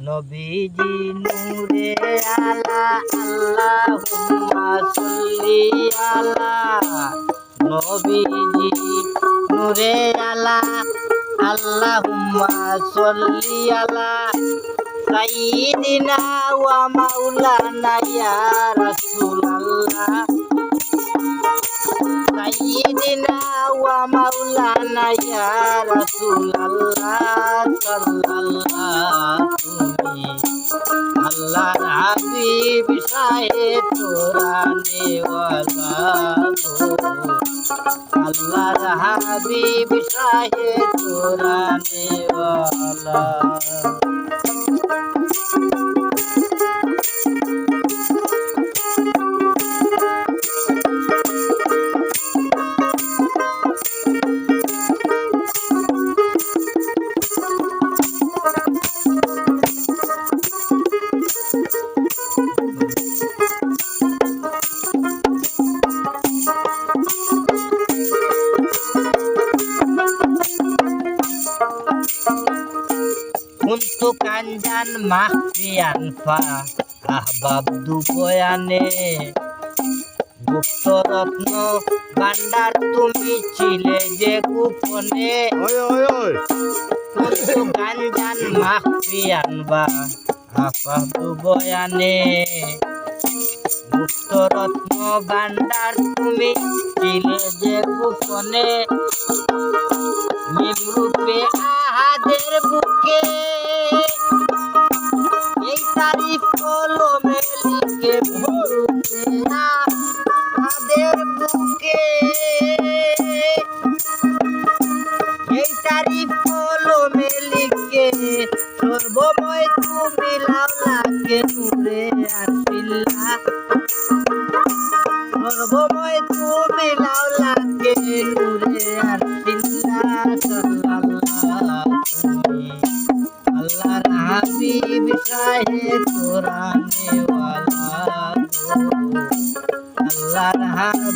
নবীজি নূরে আলা, আল্লাহুম্মা সাল্লি আলা। নবীজি নূরে আলা, আল্লাহুম্মা সাল্লি আলা। সাইয়্যিদিনা ওয়া মাওলানা ইয়া রাসূলুল্লাহ। সাইয়্যিদিনা ওয়া মাওলানা ইয়া রাসূলুল্লাহ সাল্লাল্লাহু। তুমি হাবি শাহে তোরা নেওয়ালা আল্লাহ হাবিব শাহে তোরা নেওয়ালা kanjan mahfian fa ahbab du বয়ানে গুপ্ত রত্ন ভান্ডার তুমি ছিলে যে গোপনে। ওই ওই মাহফিয়ান বা আহবাব দু বয়ানে গুপ্ত রত্ন ভান্ডার তুমি ছিলে যে গোপনে। নিমরূপে সর্বময় তুমি লাউলাকে নূরে আসিল্লা সাল্লাল্লাহ তুমি আল্লাহর হাবিব শাহে তোরা নেওয়ালা গো আল্লাহর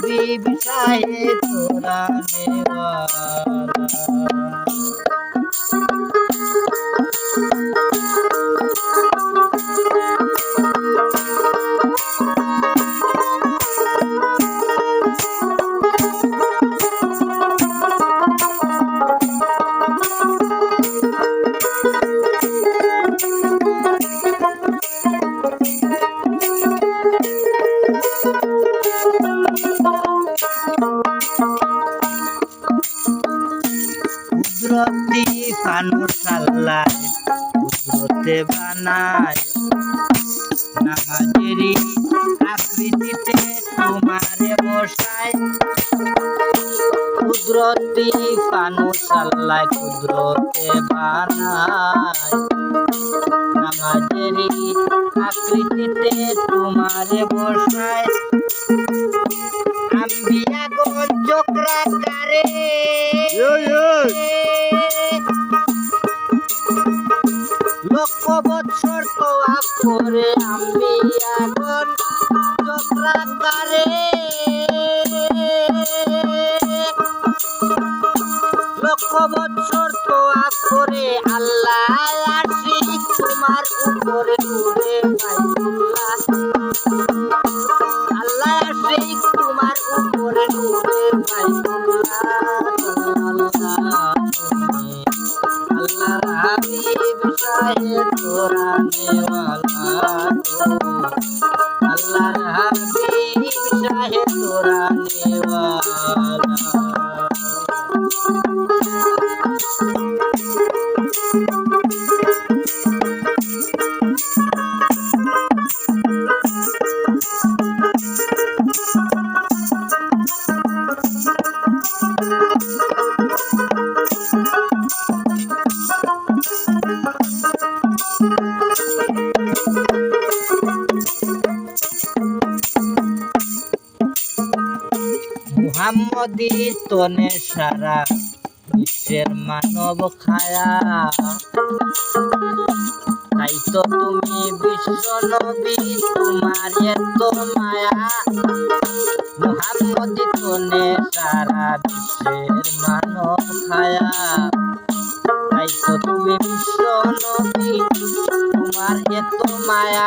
কুদরতি ফানুস আল্লাহ কুদরতে বানায়। আকৃতিতে তোমারে বসায়। কুদরতি ফানুস আল্লাহ কুদরতে বানায়। নামাজেরই আকৃতিতে তোমারে বসায়। আম্বিয়া গঞ্জকরা লক্ষ বৎসর গো আল্লাহর হাবিব শাহে তোরা নদী মদিতনে সারা বিশ্বের মানব খায়া। তাই তো তুমি বিশ্ব নদী তোমার এত মায়া। মোহাম্মদিতনে সারা বিশ্বের মানব খায়া। তাই তো তুমি বিশ্ব নবী তোমার এত মায়া।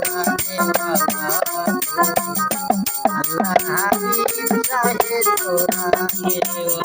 Thank you.